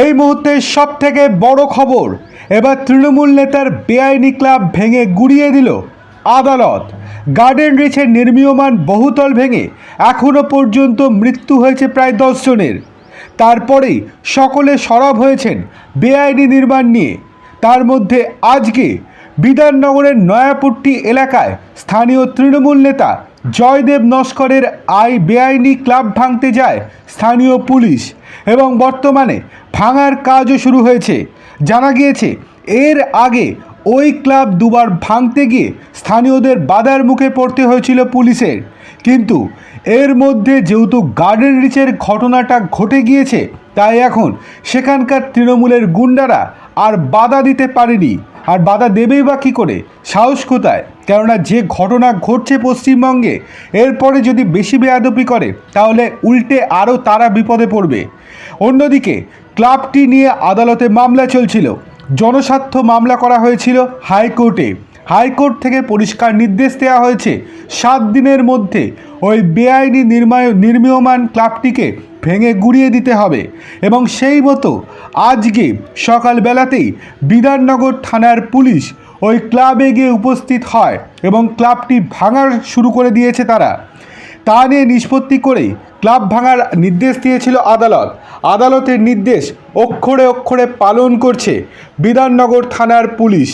এই মুহূর্তে সব থেকে বড় খবর, এবার তৃণমূল নেতার বেআইনি ক্লাব ভেঙে গুড়িয়ে দিল আদালত। গার্ডেন রিচের নির্মীয়মান বহুতল ভেঙে এখনও পর্যন্ত মৃত্যু হয়েছে প্রায় দশজনের তারপরেই সকলে সরব হয়েছেন বেআইনি নির্মাণ নিয়ে। তার মধ্যে আজকে বিধাননগরের নয়াপুট্টি এলাকায় স্থানীয় তৃণমূল নেতা জয়দেব নস্করের আই বেআইনি ক্লাব ভাঙতে যায় স্থানীয় পুলিশ এবং বর্তমানে ভাঙার কাজও শুরু হয়েছে। জানা গিয়েছে, এর আগে ওই ক্লাব দুবার ভাঙতে গিয়ে স্থানীয়দের বাধার মুখে পড়তে হয়েছিল পুলিশের। কিন্তু এর মধ্যে যেহেতু গার্ডেন রিচের ঘটনাটা ঘটে গিয়েছে, তাই এখন সেখানকার তৃণমূলের গুন্ডারা আর বাধা দিতে পারেনি। আর বাধা দেবেই বা কী করে? সাহস কোথায়? কেননা যে ঘটনা ঘটছে পশ্চিমবঙ্গে, এরপরে যদি বেশি বেয়াদপি করে, তাহলে উল্টে আরও তারা বিপদে পড়বে। অন্যদিকে, ক্লাবটি নিয়ে আদালতে মামলা চলছিল। জনস্বার্থ মামলা করা হয়েছিল হাইকোর্টে। হাইকোর্ট থেকে পরিষ্কার নির্দেশ দেওয়া হয়েছে। সাত দিনের মধ্যে ওই বেআইনি নির্মায়, নির্মীয়মান ক্লাবটিকে ভেঙে গুড়িয়ে দিতে হবে এবং সেই মতো আজকে সকালবেলাতেই বিধাননগর থানার পুলিশ ওই ক্লাবে গিয়ে উপস্থিত হয় এবং ক্লাবটি ভাঙার শুরু করে দিয়েছে তারা। তা নিয়ে নিষ্পত্তি করেই ক্লাব ভাঙার নির্দেশ দিয়েছিল আদালত। আদালতের নির্দেশ অক্ষরে অক্ষরে পালন করছে বিধাননগর থানার পুলিশ।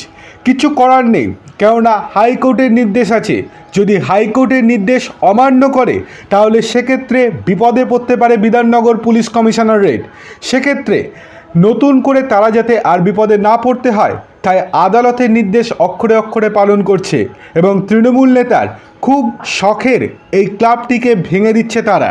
কিছু করার নেই। কেননা হাইকোর্টের নির্দেশ আছে। যদি হাইকোর্টের নির্দেশ অমান্য করে, তাহলে সেক্ষেত্রে বিপদে পড়তে পারে বিধাননগর পুলিশ কমিশনার কমিশনারেট। সেক্ষেত্রে নতুন করে তারা যাতে আর বিপদে না পড়তে হয়, তাই আদালতের নির্দেশ অক্ষরে অক্ষরে পালন করছে এবং তৃণমূল নেতার খুব শখের এই ক্লাবটিকে ভেঙে দিচ্ছে তারা।